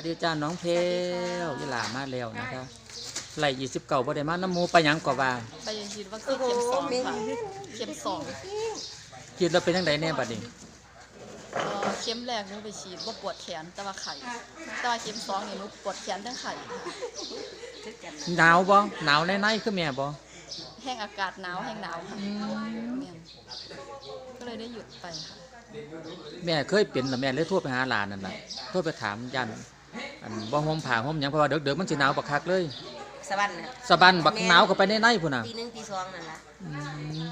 วัสดีจ้าน้องเพลยี่หลามาแล้วนะคะไหลยี่สิบเก่าบ่ได้มาน้ำหมูไปหยังก่อว่าไปฉีดวัคซีนเข็มสองค่ะเข็มสองคิดแล้วเป็นยังไงแน่บัดนี้เอ่อเข็มแรกหนูไปฉีดว่าปวดแขนแต่ว่าไข่แต่ว่าเข็มสองนี่หนูปวดแขนทั้งไข่ค่ะหนาวบ่หนาวในในคือแม่บ่แห้งอากาศหนาวแห้งหนาวค่ะแม่นก็เลยได้หยุดไปค่ะ แม่เคยเป็นแล้วแม่เลยโทรไปหาหลานนั่นน่ะโทรไปถามยัน อันบ่ห่มผ้าห่มหยังเพราะว่าเด็กๆมันสิหนาวบักคักเลยสวรรค์น่ะสะบันบักหนาวเข้าไปในในพุ่นน่ะปีหนึ่งปีสองนั่นละอืม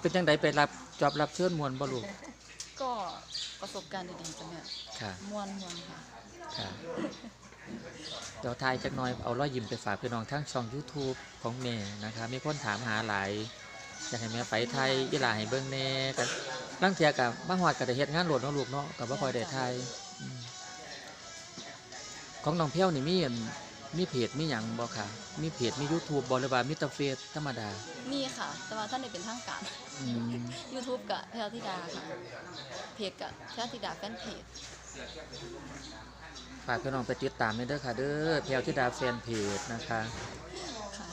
เป็นจังไดไปรับจอบรับเชิญมวลบ่ลูกก็ประสบการณ์ดีๆจ้ะแม่ค่ะม่วนม่วนค่ะ ค่ะเดี๋ยวทายจักหน่อยเอารอยยิ้มไปฝากพี่น้องทั้งช่อง YouTube ของแม่นะคะมีคนถามหาหลายอยากให้แม่ไปไทยอีหลาให้เบิ่งแหน่กันลังเทียกับมาฮอดก็ได้เฮ็ดงานโหลดเนาะลูกเนาะก็บ่ค่อยได้ไทยอืม ของน้องเพียวนี่มีอันมีเพจมีหยังบ่ค่ะ มีเพจมี YouTube บ่หรือว่ามีแต่เฟซธรรมดานี่ค่ะ แต่ว่าท่านได้เป็นทางการ อืม YouTube กับแพรวธิดาค่ะ เพจกับแพรวธิดาแฟนเพจ ฝากพี่น้องไปติดตามด้วยเด้อค่ะ เด้อแพรวธิดาแฟนเพจนะคะ ค่ะ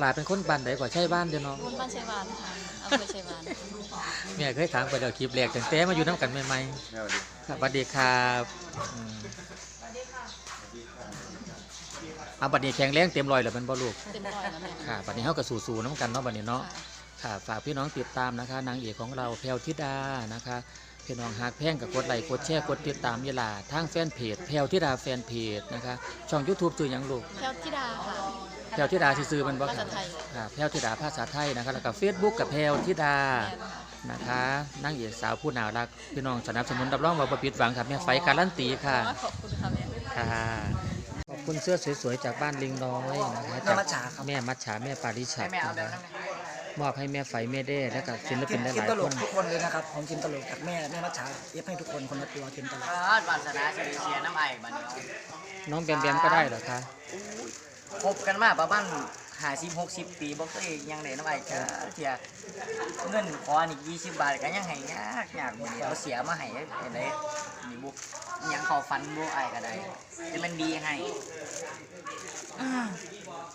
หลานเป็นคนบ้านใดกว่าใช่บ้านเด้อเนาะคนบ้านชัยวานค่ะอำเภอชัยวานแม่เคยถามไปแล้วคลิปแรกตั้งแต่มาอยู่น้ำกันใหม่ๆครับสวัสดีครับอืมเอาบัดนี้แข็งแรงเต็มร้อยแล้วมันบ่ลูกเต็มร้อยแล้วแม่ค่ะบัดนี้เฮาก็สู้ๆน้ำกันเนาะบัดนี้เนาะค่ะค่ะฝากพี่น้องติดตามนะคะ นางเอกของเราแพรวธิดานะคะพี่น้องหากแพงกับกดไลค์กดแชร์กดติดตามเวลาทางแฟนเพจแพรวธิดาแฟนเพจนะคะช่อง YouTube ชื่อหยังลูกแพรวธิดาค่ะ แพรวธิดาซื่อๆมันบ่ภาครัษาบไทยค่ะแพรวธิดาภาษาไทยนะคะแล้วก็ Facebook กับแพรวธิดาแม่นค่ะนะคะนางเอกสาวผู้น่ารักพี่น้องสนับสนุนรับรองว่าบ่ผิดหวังครับแม่ไฟการันตีค่ะขอบคุณค่ะแม่ค่ะขอบคุณเสื้อสวยๆจากบ้านลิงน้อยนะคะจากแม่มัจฉาแม่ปาริชัดนะคะมอบให้แม่ไฟแม่เด้และกับศิลปินหทีมลายตๆลคกน ทุกคนเลยนะครับของทีมตลกจากแม่แม่มัชชาเอฟให้ทุกคนคนละตัวทีมตลกเออวาสนาสิเสียน้ำไอ้บัดนี้น้องแบมแบมก็ได้เหรอคะ คบกันมาประมาณหาสิบหกสิบปีบ่เคยยังได้น้ำไอ้ก็เทียเงินขอนี่ยี่สิบบาทก็ยังให้ยากยากเดี๋ยวเสียมาให้ไอ้ไดนี่บุกยังเขาฟันบุกไอ้ก็ได้จะมันดีให้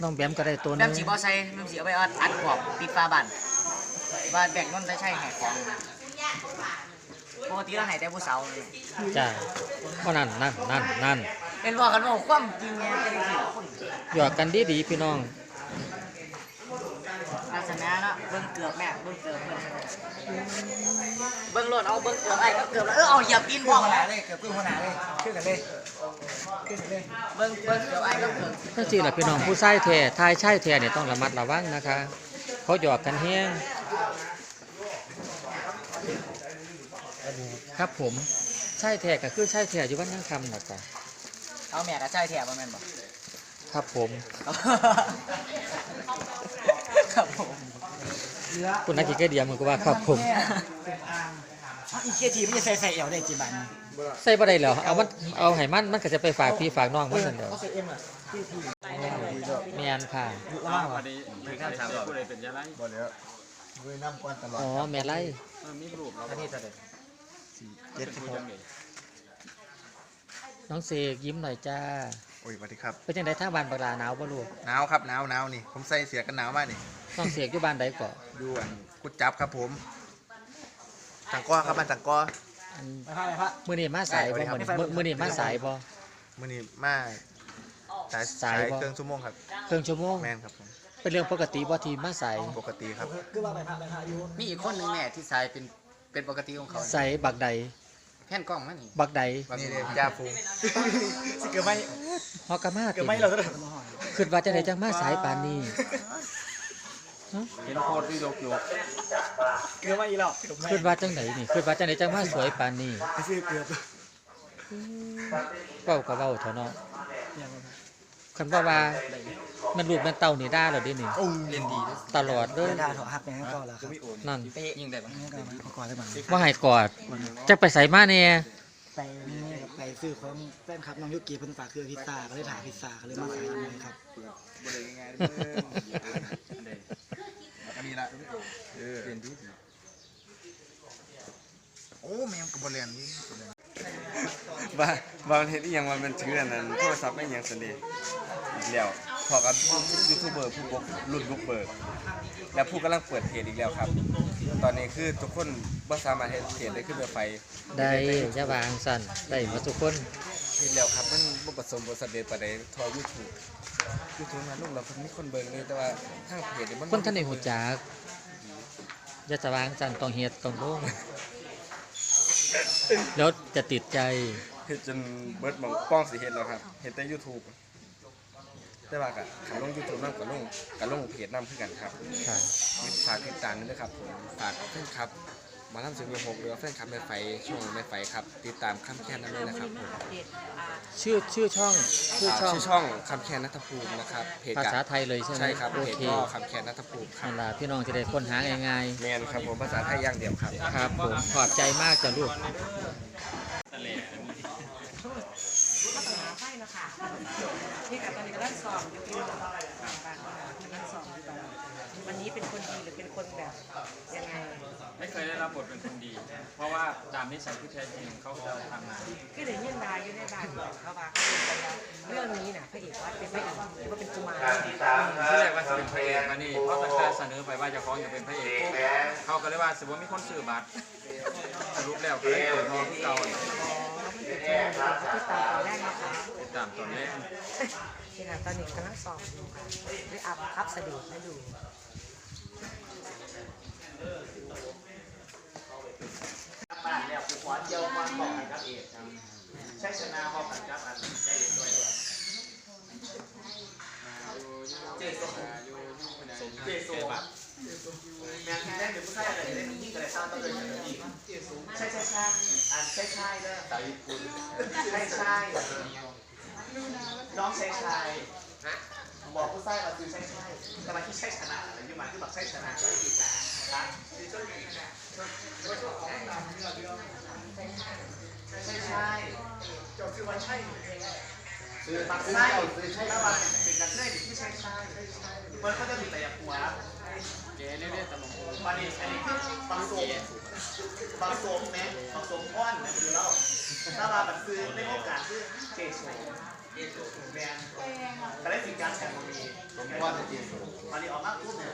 น้องแบมก็ได้ตัวหแม่นึงสีบ่ใส่แม่สีเอาไปอัดอัดขอบปิดฝาบ้นบานแบ่งนนได้ใช่ให้ของปกติเราให้แต่ผู้สาวเลยจ้าเพราะนั่นนั่นนั่นนั่น เป็นว่ากันว่าความจริงเนี่ยเป็นสิ่งคนหยอกกันดีๆพี่น้องวาสนาเนาะเบิ่งเกือบแม่เบิ่งเกือบเพิ่นเบิ่งรถเอาเบิ่งเกือบไอ้ก็เกือบแล้วเออเอาเหยียบกินพหัอวกันหน้าแล้วเลยเกือบครึ่งหัวหน้าเลยขึ้นกันเลยขึ้นกันเลย เบิ่งเบิ่งเกือบไอ้ก็เกือบถ้าจริงแหละพี่น้องผู้ชายแท้ทายชายแท้เนี่ยต้องระมัดระวังนะคะ เขาหยอกกันแห้งครับผมใช่แท้ก็คือใช่แท้อยู่บ้านนั่งคำนะจ๊ะ เอาแม่ก็ใช่แถบบ่แม่นบ่ครับผม ครับผมคุณนักกีฬาเดียมมันก็ว่าครับผมอะอีกเคียทีไม่ใช่ใส่ใส่เอวได้จีบันใส่บ่ได้แล้วเอามันเอาให้มันมันก็จะไปฝากพี่ฝากน้องมันนั่นเดียวเขาใส่เอ็มอะที่ทีแมนค่ะยุล่างว่ะบ่แล้วเว้ยน้ำกวนตลอดอ๋อแม่ไล่อันนี้เท่าไหร่เจ็ดสิบหก น้องเสกยิ้มหน่อยจ้าโอ้ยสวัสดีครับเป็นจังไดท่าบ้านบักลาหนาวบ่ลูกหนาวครับหนาวหนาวนี่ ผมใส่เสียกันหนาวมากนี่น้องเสกอยู่บ้านใดก่อดูอันกุดจับครับผมตังก้อครับมันตังก้อ อันไปพระไปพระมื้อนี้มาสายบ่สวัสดีครับ มื้อนี้มื้อมื้อนี้มาสายบ่ มือนี้มาสายสายสายบ่ เครื่องชั่วโมงครับเครื่องชั่วโมงแม่นครับผมเป็นเรื่องปกติบ่ที่มาสายปกติครับ คือว่าไปพระไปพระอยู่มีอีกคนหนึงแม่ที่สายเป็นเป็นปกติของเขาใส่บักใดแผ่ นกล้องนั่นนี่บักใดนี่เลยจ่าฟูงสิเกือบไม่ฮอกกามาเกืติอบไม่เราจะได้มาหอยคิดว่าจังไดจังมาสายปานนี้เห็นโคตรที่ยกยกเกือบไม่อีหรอกเกือบไม่คิดว่าจังไดนี่คิดว่าจังไดจังมาสวยปานนี้ไปซื้อเกือบเว้าก็เว้าเถอะเนาะอย่างนั้น คันว่าว่าแมันลูกแมันเต้านี่ด่าแล้วเดินี่โอ้เล่นดีตลอดเด้อเดี๋ยวได้ถอดหักแม่ก็แล้วครับนั่นเป๊ะยิงได้บ่นี่ก็มาขอก่อนได้บ้างว่าให้กอดจะไปใส่มาแน่ไปนี่ครับไปซื้อของแฟนคลับน้องยุกิเพิ่นฝากคือพิซซ่าก็เลยถ่ายพิซซ่าก็เลยมาใส่อันนี้ครับบ่ได้ง่ายๆเด้ออันนี้ละเออเรียนดีโอ้แม่งกับบอลเรียนนี่ ว่าบางเห็นอีหยังว่ามันถืออันนั้นโทรศัพท์ไม่ยังสันเดย์อีกแล้วพอกับยูทูบเบอร์ผู้บุกรุ่นบุกเบิกและผู้กำลังเปิดเพจอีกแล้วครับ ตอนนี้คือทุกคนบ่สามารถเฮ็ดเพจได้ขึ้นไปไฟได้อยาวางสั่นได้หมาทุกคนเฮ็ดแล้วครับมันบ่ประสมบ่สำเร็จปานใดทอ YouTube YouTube มาลงแล้วมันมีคนเบิ่งเลยแต่ว่าทางเพจนี่มันคนท่านในหูจักอยาจะวางสั่นต้องเฮ็ดต้องลง แล้วจะติดใจ เฮ็ดจนเบิดหมองป้องสิเฮ็ดแล้วครับเฮ็ดแต่ YouTube แต่ว่าก็คันลง YouTube นำก็ลงก็ลงเพจนำคือกันครับค่ะ ฝากติดตามด้วยนะครับผมฝากแฟนคลับห มาล่ำสิงห์หกหรือว่าแฟนคลับแม่ไฟช่วงแม่ไฟครับติดตามคำแค้นนั้นด้วยนะครับผมชื่อชื่อช่องชื่ออ่าช่องชื่อช่องคำแค้นนัทภูมินะครับเพจภากัษาไทยเลยใช่ไหมใช่ครับโอเพจเคก็คำแค้นนัทภูมิครันั่บนล่ะพี่น้องจะได้ค้นหาง่ายแมนครับผมภาษาไทยอย่างเดียวครับๆครับผมขอบใจมากจ้ะลูกที่กับตอนนี้กำลังสอบอยู่ที่โรงพยาบาลกำลังสอบอยู่ตอนนี้วันนี้เป็นคนดีหรือเป็นคนแบบยังไงไม่ เคยได้รับบทเป็นคนดี เพราะว่าตามนิสัยที่แท้จริงเขาจะทำงานคือเดี๋ยวเยี่ยมดาอยู่ในบ้านเขาว่าเขาเป็นไปแล้วเรื่องนี้น่ะพระเอกว่าเป็นพระเอกหรือว่าเป็นกุมารที่แรกว่าจะเป็นพระเอกมานี่เพราะตั้งแต่เสนอไปว่าจะฟ้องอยากเป็นพระเอกปุ๊บเขาก็เลยว่าสมมติมีคนซื้อบัตรสรุปแล้วก็เลยเปิดทองที่เก่าอีกเขาติดตามตอนแรกนะคะติดตามตอนแรกนี่ค่ะตอนนี้กำลังสอบอยู่ค่ะได้อัพอัพสะดุดให้ดู ยาความบอกนะครับเอกครับใช้ชนะพอกันครับอันได้เลยด้วยเจโซเจโซแบบแม่ที่ได้หรืผู้ชายอะไรได้ยิ่งกระซ่าต้องเลยกันดีใช่ใช่ใช่อ่านใช่ใช่แล้วสาญี่ปุ่นใช่ใช่น้องใช่ใช่ายบอกผู้ชายเราคือใช่ใช่แต่มาที่ใช่ชนะอะไรที่มาที่บอกใช่ชนะใช่กีตาร์ ใช่ใช่จบคือวันใช่คือปักไส้คือใช่แล้ววันเป็นกันเล่นที่ใช่ใช่มันก็จะมีแต่ยาหัวเก๋เรื่อยๆตลกวันนี้อันนี้คือปักสมปักสมแม่ปักสมก้อนนะคือเราถ้ามาแบบซื้อในโอกาสคือเจโซแมนแต่ได้สิ่งการแข่งมันมีผมว่าจะเจโซวันนี้ออกมาปุ๊บเนี่ย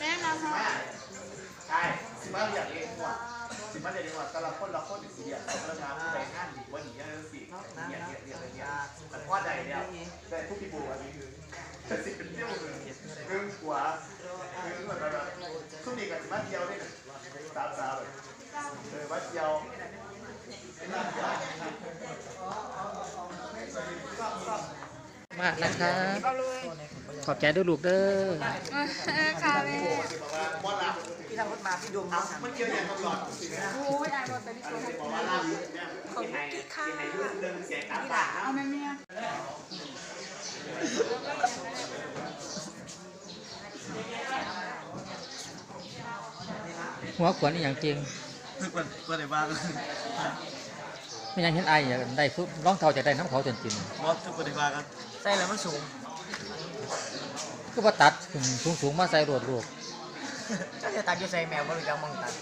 แม่นะคะ ใช่สิบ้าอยากเรียนหัวสิบ้าอยากเรียนหัวแต่ละคนละคนสิอยากเอาประชาผู้ใดงานดีว่าดีอย่างนั้นสิอยเรียเรียเรียแต่พ่อใดเนี่ยแต่ทุกที่บูอันนี้คือแต่สิบเป็นเที่ยวเลยเรื่องหัวเรื่องแบบแบบทุกทีกับสิบ้าเที่ยวเนี่ยสาวสาวเลยเออบ้าเที่ยวมากนะคะ ขอบใจด้วยลูกเด้อค่ะแม่ พี่ทางรถมาพี่ดมมาสั่งมันเกี่ยวอย่างตลอดสินะโอ้ยอ่านบทแต่ดิฉันบอกว่าลาบเนี่ยเขาที่ค่าเรื่องเสียการตาเอาแม่แม่หัวขวัญอหย่างจริงทุกคนก็ได้บ้างไม่อยังเห็นไอ้อยากได้ปุ๊บร้องเท่าจะได้น้ำเขาจนจริงบอสทุกคนได้บ้างครับใส่แล้วมันสูงก็ว่าตัดขึ้นสูงๆมาใส่รวดรวด เจ้าจะตัดอยู่ใส่แมวบ่รู้จักมองตัด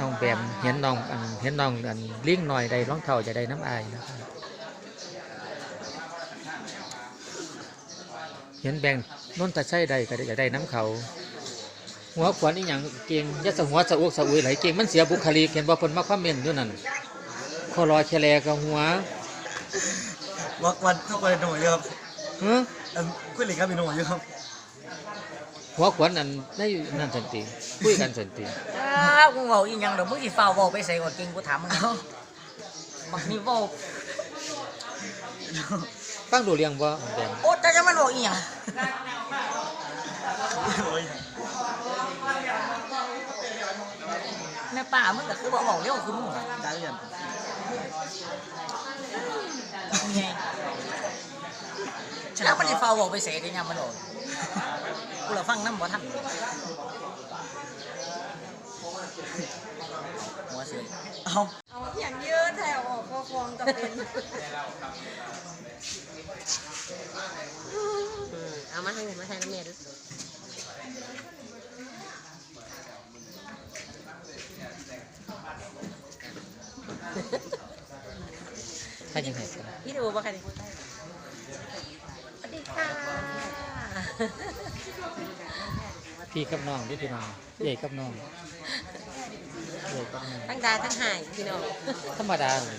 น้องแบมเห็นน้องอันเห็นน้องอันเลี้ยงหน่อยได้ร้องเท่าจะได้น้ำอายนะครับเห็นแบงนนตะใช่ใดก็จะได้น้ำเขา หัวขวัญนี่อย่างเก่งยัดสหัวสะอุกสะอุยไหลเก่งมันเสียบุคลิกเห็นว่าเพิ่นมาคอมเมนต์อยู่นั่นคอรอแคลกับหัว วักวันทุกคนได้หนูเยอะครับฮะอันคุณหลีก็มีหนูเยอะครับหัวขวัญนั่นได้นั่นสันติคุยกันสันติอ้าวกูเว้าอีหยังดอกมึงสิฟ้าวเว้าไปใส่ก่อนเก่งกูถามมึงเอาบักนี่เว้าฟังดูเรียงบ่แบมโอ๊ตจะจะมันเว้าอีหยังโอ้ยแม่ป้ามึงก็คือบ่เว้าเร็วคือมึงอะ ได้ยัง ไงแล้วมันสิฟ้าวเว้าไปใส่ได้ยังมันโดนกูละฟังนำบ่ทันหัวเสือเอาเอาอย่างเยอะแถวออกก็ฟองจะเป็นเอามาให้มาให้น้ำเมียดูายังไงกันพี่ดูบ่คะนี่สวัสดีค่ะพี่กับน้องด้วยพี่น้องใหญ่กับน้องใหญ่กับน้องทั้งดาทั้งหายพี่น้องธรรมดาเลย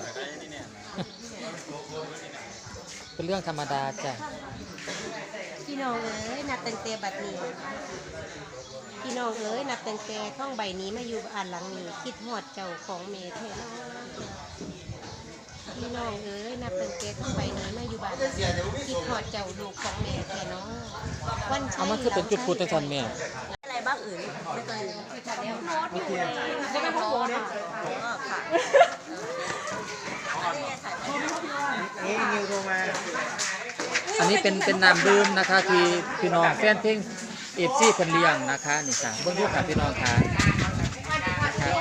เป็นเรื่องธรรมดาจ้ะพี่น้องเอ้ยนับตั้งแต่บัดนี้พี่น้องเอ้ยนับตั้งแต่ท่องใบนี้มาอยู่อ่านหลังนี้ คิดหอดเจ้าของเมเทน้อง พี่น้องเอ้ยนับตั้งแต่ท่องใบนี้มาอยู่บ้านหลังนี้คิดหอดเจ้าลูกของเมเทน้องวันชัเอามันคือเป็นจุดพูดในทันแม่อะไรบ้างอื่นไม่ต้องลืมที่ทันแล้วก็ไม่พ้องค่ค่ะนี่นิวโทรมาอันนี้เป็นเป็นน้ำดื่มนะคะที่พี่น้องแฟนเพลงเอฟซีคนเลี้ยงนะคะนี่ค่ะเบื้องต้นค่ะพี่น้องค่ะนะคะ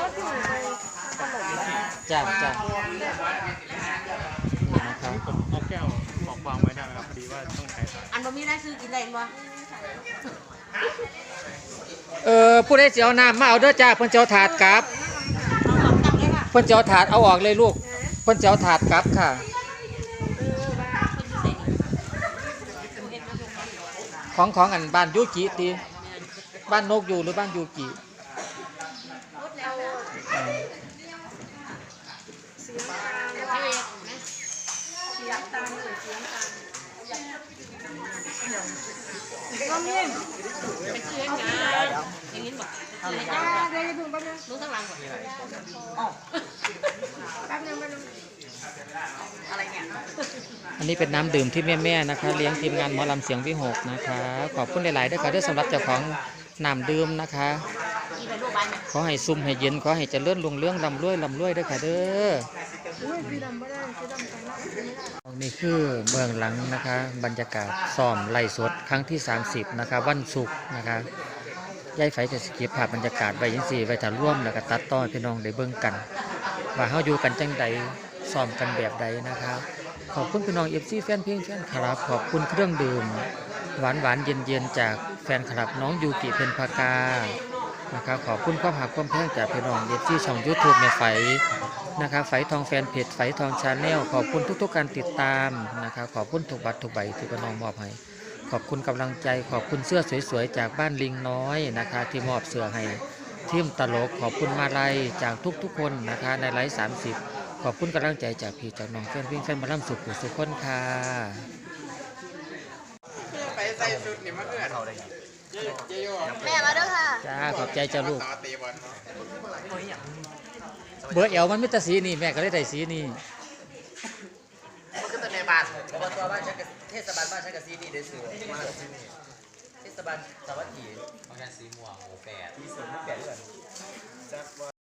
จ้าจ้านะคะ เอาแก้วของวาง ไว้ได้ไหมครับพอดีว่าต้องใช้อันบ่มีได้ซื้อกินได้บ่เออผู้ใดเสียวน้ำมาเอาเด้อจ้าเพิ่นเจ้าถาดกลับเอาของตังเลยค่ะเพิ่นเจ้าถาดเอาออกเลยลูก เพิ่นเจ้าถาดกลับค่ะ ของของอันบ้านยูกิตีบ้านนกอยู่หรือบ้านยูกิอ่า ก็มีไปซื้ อให้งานอย่างนี้บ่ซื้อให้งานเดี๋ยวจะพึ่งแป๊บนึงรู้ทั้งหลังบ่อ๋อแป๊บนึงแป๊บนึงอะไรเนี่ยอันนี้เป็นน้ำดื่มที่แม่ๆนะคะ เลี้ยงทีมงานหมอลำเสียงวิหกนะคะ ขอบคุณหลายๆด้วยค่ะด้วยสำหรับเจ้าของน้ำดื่มนะคะอี ไปรูปบ้านเขอให้ซุ่มให้เย็นขอให้เจริญรุ่งเรื่องลำรวยลำรวยด้วยค่ะเด้อนี่คือเบื้องหลังนะคะ บรรยากาศซ้อมไล่สดครั้งที่ 30 นะคะ วันศุกร์นะคะยายไฟจะสกิปภาพบรรยากาศไว้ยังสี่ไว้ถ่าร่วมแล้วก็ตัดต่อพี่น้องได้เบิ่งกัน ว่าเฮาอยู่กันจังใดซ้อมกันแบบใดนะคะขอบคุณพี่น้องเอฟซีแฟนเพลงแฟนคลับ ขอบคุณเครื่องดื่ม หวานหวานเย็นเย็นจากแฟนคลับน้องยูกิเพนพากา นะครับขอบคุณความหักความแพงจากพี่น้องเอฟซีช่องยูทูบแม่ไฝนะครับไฝทองแฟนเพจไฝทองชาแนลขอบคุณทุกๆการติดตามนะครับขอบคุณทุกบัตรทุกใบที่พี่น้องมอบให้ขอบคุณกำลังใจขอบคุณเสื้อสวยๆ จากบ้านลิงน้อยนะคะ ที่มอบเสื้อให้ทีมตลกขอบคุณมาลัยจากทุกๆคนนะคะ ในไลฟ์สามสิบขอบคุณกำลังใจจากพี่จากน้องแฟนเพลงแฟนมาล่ำสุขสุขคนค่ะไปใส่ชุดนี่มาเพื่อน แม่มาเด้อค่ะจ้าขอบใจจ้าลูกต่อตีบอลเบอร์เอลมันไม่ตาสีนี่แม่ก็เลยได้สีนี่มันก็เป็นในบ้านอบตบ้านชักกะเทศบาลบ้านชักกะซีนี่ได้ซื้อเทศบาลสวัสดีบางแค่สีม่วงโอแปดที่สุดแปดเดือน